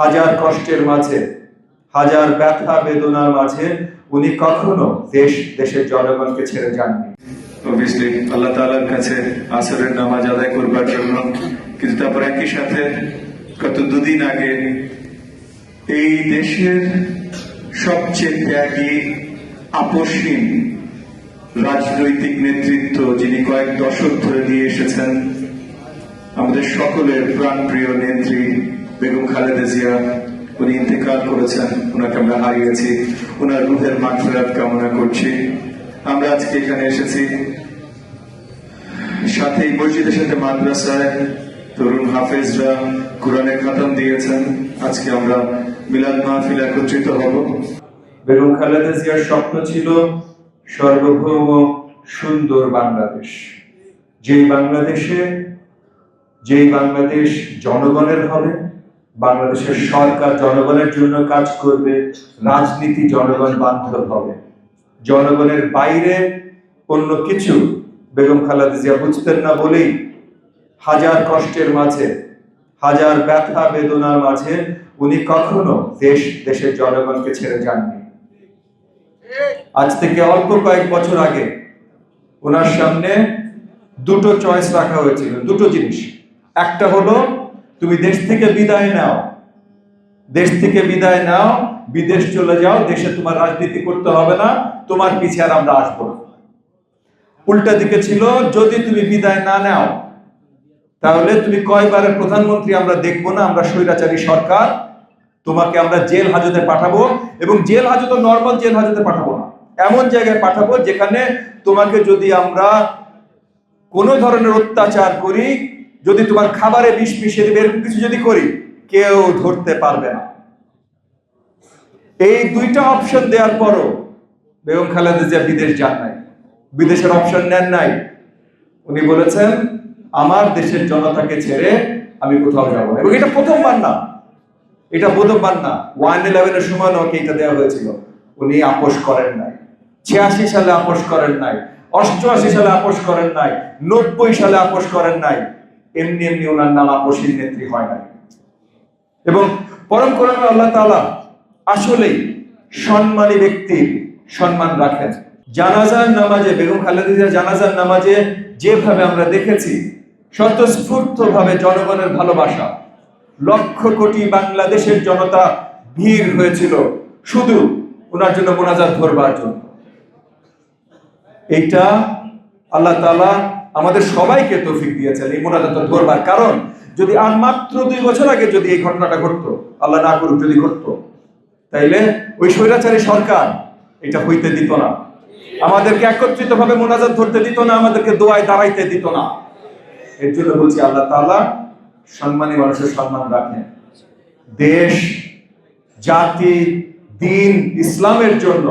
হাজার কষ্টের মাঝে, হাজার ব্যথা বেদনার মাঝে উনি কখনো দেশ, দেশের জনগণকে ছেড়ে যাননি। অবভিয়াসলি আল্লাহ তাআলার কাছে আসরের নামাজ আদায় করবার জন্য, কিন্তু তারপর একই সাথে গত দুদিন আগে এই দেশের সবচেয়ে ত্যাগী আপসহীন রাজনৈতিক নেতৃত্ব যিনি কয়েক দশক ধরে দিয়ে এসেছেন, আমাদের সকলের প্রাণপ্রিয় নেত্রী বেগম খালেদা জিয়া, উনি ইন্তেকাল করেছেন ওনাকে আমরা হারিয়েছি ওনার রুহের মাগফিরাত কামনা করছি। আমরা আজকে এখানে এসেছি। সাথে মসজিদের সাথে মাদ্রাসায় তরুণ হাফেজরা কোরআনের খাতাম দিয়েছেন। আজকে আমরা মিলাদ মাহফিল একত্রিত হব। বেগম খালেদা জিয়ার স্বপ্ন ছিল সর্বভৌম সুন্দর বাংলাদেশ। যেই বাংলাদেশে, যেই বাংলাদেশ জনগণের হবে বাংলাদেশের সরকার জনগণের জন্য কাজ করবে, রাজনীতি জনগণ বান্ধব হবে। জনগণের বাইরে অন্য কিছু, বেগম খালেদা জিয়া বুঝতেন না বলেই হাজার কষ্টের মাঝে, হাজার ব্যথা বেদনার মাঝে উনি কখনো দেশ, দেশের জনগণকে ছেড়ে যাননি। আজ থেকে অল্প কয়েক বছর আগে ওনার সামনে দুটো চয়েস রাখা হয়েছিল, দুটো জিনিস। একটা হলো তুমি দেশ থেকে বিদায় নাও। দেশ থেকে বিদায় নাও, বিদেশ চলে যাও, দেশে তোমার রাজনীতি করতে হবে না, তোমার পিছে আর আমরা আসব না। উল্টা দিকে ছিল, যদি তুমি বিদায় না নাও, তাহলে তুমি কয়বারের প্রধানমন্ত্রী আমরা দেখব না, আমরা স্বৈরাচারী সরকার, তোমাকে আমরা জেল হাজতে পাঠাবো এবং জেল হাজত, নর্মাল জেল হাজতে পাঠাবো না। এমন জায়গায় পাঠাবো যেখানে তোমাকে যদি আমরা কোনো ধরনের অত্যাচার করি যদি তোমার খাবারে বিষ মিশিয়ে দেবে, এরকম কিছু যদি করি, কেউ ধরতে পারবে না। এই দুইটা অপশন দেওয়ার পরও বেগম খালেদা জিয়া বিদেশ যান নাই। বিদেশের অপশন নেন নাই। উনি বলেছেন, আমার দেশের জনতাকে ছেড়ে আমি কোথাও যাব না। এবং এটা প্রথমবার না। এটা প্রথমবার না। ওয়ান ইলেভেনের সময় ওকে এটা দেওয়া হয়েছিল। উনি আপোষ করেন নাই। ছিয়াশি সালে আপোষ করেন নাই। অষ্টআশি সালে আপোষ করেন নাই। নব্বই সালে আপোষ করেন নাই। এমনি এমনি ওনার নাম আপোষীর নেত্রী হয় না এবং পরম করমে আল্লাহ তালা আসলেই সম্মানী ব্যক্তির সম্মান রাখেন। জানাজার নামাজে, বেগম খালেদা জানাজার নামাজে যেভাবে আমরা দেখেছি স্বতঃস্ফূর্ত ভাবে জনগণের ভালোবাসা, লক্ষ কোটি বাংলাদেশের জনতা ভিড় হয়েছিল শুধু ওনার জন্য মোনাজাত ধরবার জন্য। এইটা আল্লাহ তাআলা আমাদের সবাইকে তৌফিক দিয়েছেন এই মোনাজাত ধরবার কারণ, যদি আর মাত্র দুই বছর আগে যদি এই ঘটনাটা ঘটতো, আল্লাহ না করুক যদি ঘটতো, তাইলে ওই স্বৈরাচারী সরকার এটা হইতে দিত না। আমাদেরকে একত্রিত ভাবে মোনাজাত ধরতে দিত না, আমাদেরকে দোয়ায় দাঁড়াইতে দিত না। এর জন্য বলছি, আল্লাহ তাআলা সম্মানী মানুষের সম্মান রাখেন। দেশ, জাতি, দিন, ইসলামের জন্য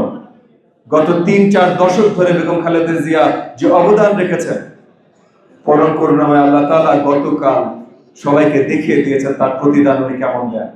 গত তিন চার দশক ধরে বেগম খালেদা জিয়া যে অবদান রেখেছেন পরম করুণাময় আল্লাহ তালা গতকাল সবাইকে দেখিয়ে দিয়েছেন তার প্রতিদান উনি কেমন দেন।